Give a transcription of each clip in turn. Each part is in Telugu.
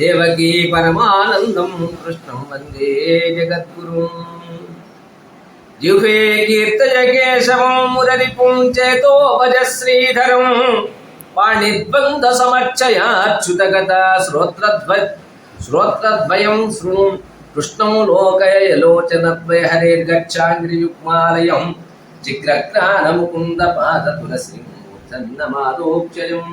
దేవకీ పరమానందం కృష్ణం వందే జగద్గురు. జుహే కీర్తయ కేశవం మురరిపుం పుంచేతో భజ శ్రీధరం. పాణిద్వంద సమర్చయాచ్యుతగత శ్రోత్రధ్వ శ్రోత్రద్వయం శృణు కృష్ణం లోకయలోచనద్వయ హరేర్గచ్చాంగ్రియుగ్మాలయం చిగ్రజ్ఞానముకుంద పాద తులసి మూర్ధన్నమాదోక్షయం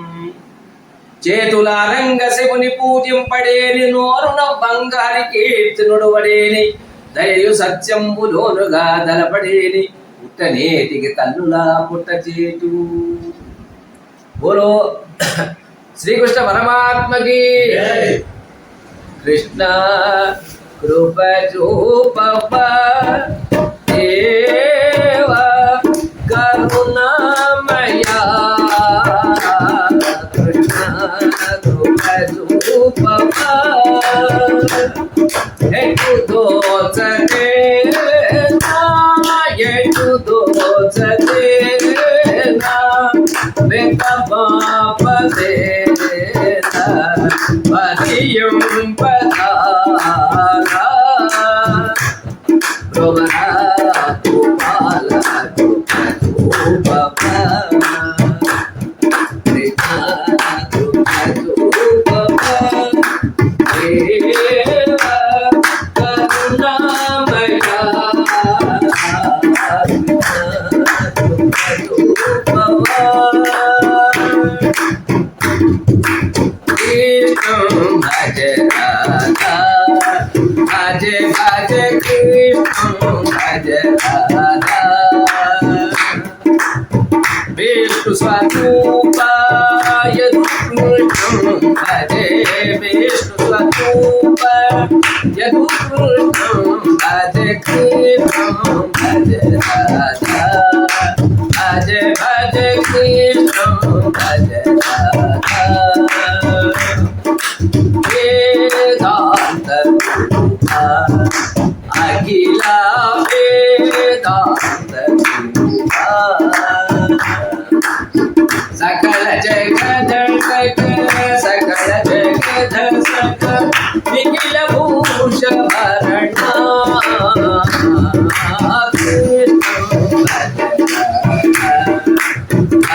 చేతులారంగ శివుని పూజింపడేని నోరున బంగారి కీర్తనుడు వడేని దయయు సత్యంబులోనుగా దలపడేని పుట్టనేటికి కన్నులా పుట్ట చేటు బోలో శ్రీకృష్ణ పరమాత్మకి కృష్ణ కృప చూపవ వెంక బాపదే Beijo sua tumba, e do cruzão, cadê? Beijo sua tumba, e do cruzão, cadê? Cristão, cadê? Cadê? Cadê? Cristão, cadê? Cadê? सकल जगदंडक सकल जगदंडक निखिल भूषभरण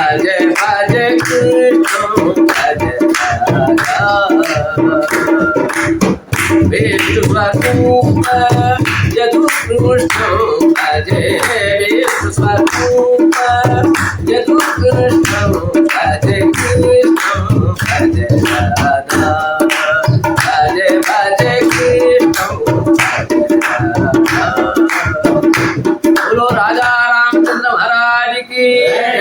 अजय अजय कृष्ण अजय विष्णु भजे विश्वरूप यदु कृष्णं भजे कृष्णं भजे राधा राजा रामचंद्र महाराज की।